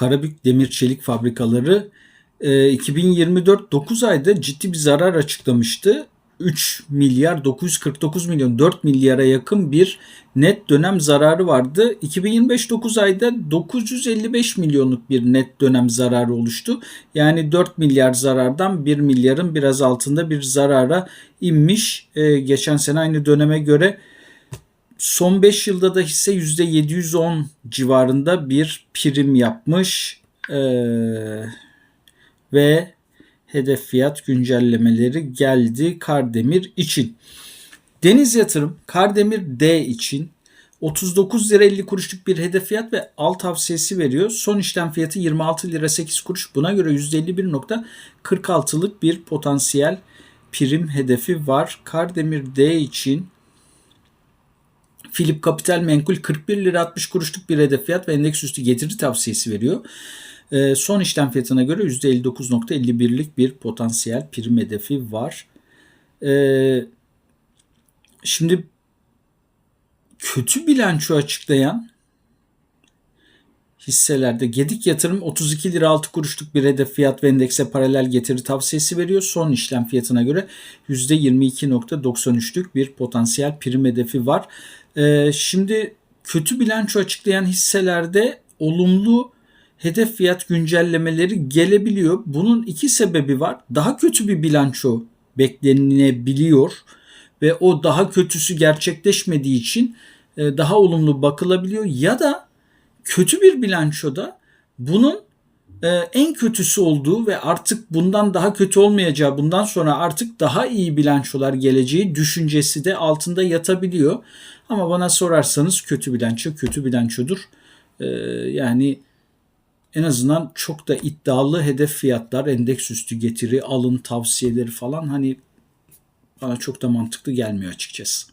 Karabük Demir Çelik Fabrikaları e, 2024 9 ayda ciddi bir zarar açıklamıştı. 3 milyar 949 milyon 4 milyara yakın bir net dönem zararı vardı. 2025 9 ayda 955 milyonluk bir net dönem zararı oluştu. Yani 4 milyar zarardan 1 milyarın biraz altında bir zarara inmiş. Ee, geçen sene aynı döneme göre son 5 yılda da hisse %710 civarında bir prim yapmış. Ee, ve hedef fiyat güncellemeleri geldi Kardemir için. Deniz Yatırım Kardemir D için 39 lira 50 kuruşluk bir hedef fiyat ve al tavsiyesi veriyor. Son işlem fiyatı 26 lira 8 kuruş. Buna göre %51.46'lık bir potansiyel prim hedefi var. Kardemir D için Philip Capital Menkul 41 lira 60 kuruşluk bir hedef fiyat ve endeks üstü getiri tavsiyesi veriyor. E, son işlem fiyatına göre %59.51'lik bir potansiyel prim hedefi var. E, şimdi kötü bilanço açıklayan hisselerde Gedik Yatırım 32 lira 6 kuruşluk bir hedef fiyat ve endekse paralel getiri tavsiyesi veriyor. Son işlem fiyatına göre %22.93'lük bir potansiyel prim hedefi var. Ee, şimdi kötü bilanço açıklayan hisselerde olumlu hedef fiyat güncellemeleri gelebiliyor. Bunun iki sebebi var. Daha kötü bir bilanço beklenebiliyor ve o daha kötüsü gerçekleşmediği için e, daha olumlu bakılabiliyor ya da kötü bir bilançoda bunun e, en kötüsü olduğu ve artık bundan daha kötü olmayacağı, bundan sonra artık daha iyi bilançolar geleceği düşüncesi de altında yatabiliyor. Ama bana sorarsanız kötü bilanço kötü bilançodur. E, yani en azından çok da iddialı hedef fiyatlar, endeks üstü getiri, alın tavsiyeleri falan hani bana çok da mantıklı gelmiyor açıkçası.